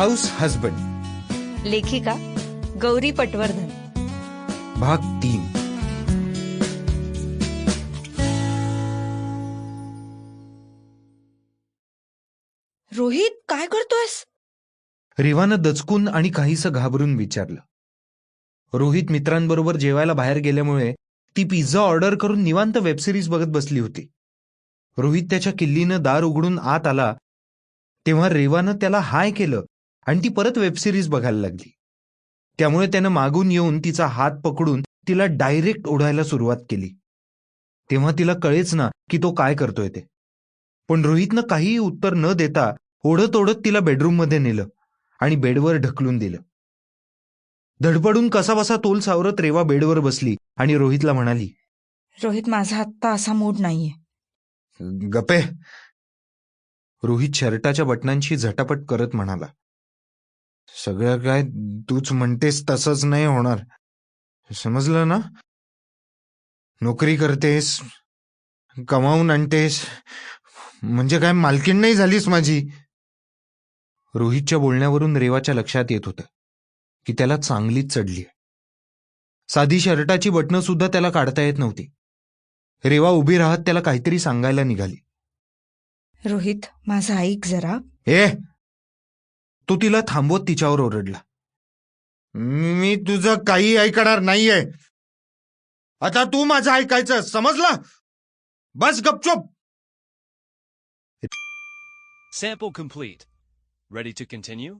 House husband. लेखिका गौरी पटवर्धन. भाग तीन. रोहित काय करतोयस? रेवानं दचकून आणि काहीसं घाबरून विचारलं. रोहित मित्रांबरोबर जेवायला बाहेर गेल्यामुळे ती पिझ्झा ऑर्डर करून निवांत वेबसिरीज बघत बसली होती. रोहित त्याच्या किल्लीनं दार उघडून आत आला. तेव्हा रेवानं त्याला हाय केलं. आणि ती परत वेबसिरीज बघायला लागली. त्यामुळे त्यानं मागून येऊन तिचा हात पकडून तिला डायरेक्ट ओढायला सुरुवात केली. तेव्हा तिला कळेच ना की तो काय करतोय ते. पण रोहितनं काहीही उत्तर न देता ओढत ओढत तिला बेडरूममध्ये नेलं आणि बेडवर ढकलून दिलं. धडपडून कसाबसा तोल सावरत रेवा बेडवर बसली आणि रोहितला म्हणाली रोहित माझा आत्ता असा मूड नाहीये. गपे रोहित शर्टाच्या बटनांची झटापट करत म्हणाला सगळं काय तूच म्हणतेस तसंच नाही होणार. समजलं ना? नोकरी करतेस कमावून आणतेस म्हणजे काय मालकीण नाही झालीस माझी? रोहितच्या बोलण्यावरून रेवाच्या लक्षात येत होतं की त्याला चांगलीच चढली साधी शर्टाची बटणं सुद्धा त्याला काढता येत नव्हती. रेवा उभी राहत त्याला काहीतरी सांगायला निघाली. रोहित माझं ऐक जरा. ए! तो तिला थांबवत तिच्यावर ओरडला मी तुझं काही ऐकणार नाहीये आता तू माझं ऐकायचं समजलं बस गपचूप Sample complete. Ready to continue?